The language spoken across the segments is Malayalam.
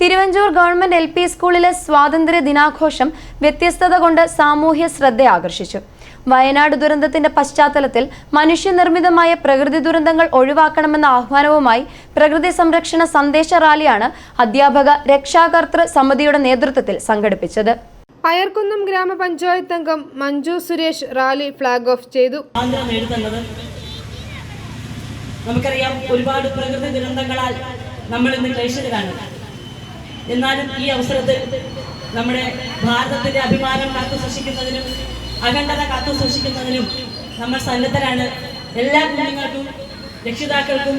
തിരുവഞ്ചൂർ ഗവൺമെന്റ് എൽ പി സ്കൂളിലെ സ്വാതന്ത്ര്യ ദിനാഘോഷം വ്യത്യസ്തത കൊണ്ട് സാമൂഹ്യ ശ്രദ്ധ ആകർഷിച്ചു. വയനാട് ദുരന്തത്തിന്റെ പശ്ചാത്തലത്തിൽ മനുഷ്യനിർമ്മിതമായ പ്രകൃതി ദുരന്തങ്ങൾ ഒഴിവാക്കണമെന്ന ആഹ്വാനവുമായി പ്രകൃതി സംരക്ഷണ സന്ദേശ റാലിയാണ് അധ്യാപക രക്ഷാകർത്തൃ സമിതിയുടെ നേതൃത്വത്തിൽ സംഘടിപ്പിച്ചത്. അയർക്കുന്നം ഗ്രാമപഞ്ചായത്ത് അംഗം Manju Suresh rally flag off ചെയ്തു. നമുക്കറിയാം ഒരുപാട് പ്രകൃതി ദുരന്തങ്ങളാൽ നമ്മൾ ഇന്ന് ക്ലേശിതരാണ് എന്നാലും ഈ അവസരത്തിൽ നമ്മുടെ ഭാരതത്തിന്റെ അഭിമാനം കാത്തു സൂക്ഷിക്കുന്നതിനും അഖണ്ഡത കാത്തു സൂക്ഷിക്കുന്നതിനും നമ്മൾ സന്നദ്ധരാണ്. എല്ലാ കുഞ്ഞുങ്ങൾക്കും രക്ഷിതാക്കൾക്കും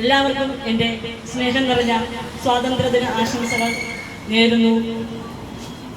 എല്ലാവർക്കും എന്റെ സ്നേഹം നിറഞ്ഞ സ്വാതന്ത്ര്യദിന ആശംസകൾ നേരുന്നു.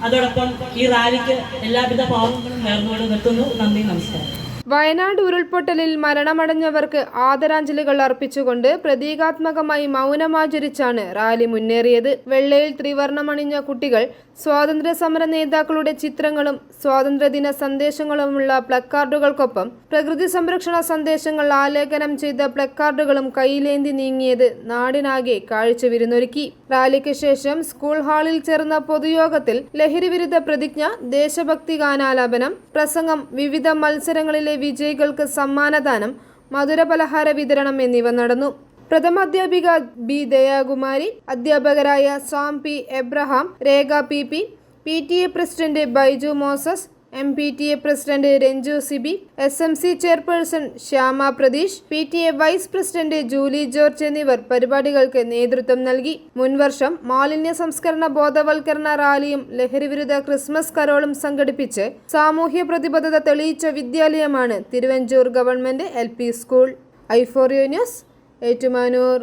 അതോടൊപ്പം ഈ റാലിക്ക് എല്ലാവിധ പാവങ്ങളും നേർന്നുകൊണ്ട് നിർത്തുന്നു. നന്ദി നമസ്കാരം. വയനാട് ഉരുൾപൊട്ടലിൽ മരണമടഞ്ഞവർക്ക് ആദരാഞ്ജലികൾ അർപ്പിച്ചുകൊണ്ട് പ്രതീകാത്മകമായി മൗനമാചരിച്ചാണ് റാലി മുന്നേറിയത്. വെള്ളയിൽ ത്രിവർണമണിഞ്ഞ കുട്ടികൾ സ്വാതന്ത്ര്യ സമര നേതാക്കളുടെ ചിത്രങ്ങളും സ്വാതന്ത്ര്യദിന സന്ദേശങ്ങളുമുള്ള പ്ലക്കാർഡുകൾക്കൊപ്പം പ്രകൃതി സംരക്ഷണ സന്ദേശങ്ങൾ ആലേഖനം ചെയ്ത പ്ലക്കാർഡുകളും കയ്യിലേന്തി നീങ്ങിയത് നാടിനാകെ കാഴ്ച വിരുന്നൊരുക്കി റാലിക്ക് ശേഷം സ്കൂൾ ഹാളിൽ ചേർന്ന പൊതുയോഗത്തിൽ ലഹരിവിരുദ്ധ പ്രതിജ്ഞ ദേശഭക്തി ഗാനാലാപനം പ്രസംഗം വിവിധ മത്സരങ്ങളിലെ വിജയികൾക്ക് സമ്മാനദാനം മധുരപലഹാര വിതരണം എന്നിവ നടന്നു. പ്രഥമ അധ്യാപിക ബി ദയാകുമാരി അധ്യാപകരായ Sam P Abraham Rekha P P P T A president Baiju Moses M P T A president Ranju Sibi S M C chairperson Shyama Pratheesh P T A vice president Julie George എന്നിവർ പരിപാടികൾക്ക് നേതൃത്വം നൽകി. മുൻവർഷം മാലിന്യ സംസ്കരണ ബോധവൽക്കരണ റാലിയും ലഹരിവിരുദ്ധ ക്രിസ്മസ് കരോളും സംഘടിപ്പിച്ച് സാമൂഹ്യ പ്രതിബദ്ധത തെളിയിച്ച വിദ്യാലയമാണ് Thiruvanchoor government L P school. ഐഫോറിയോ news Ettumanoor.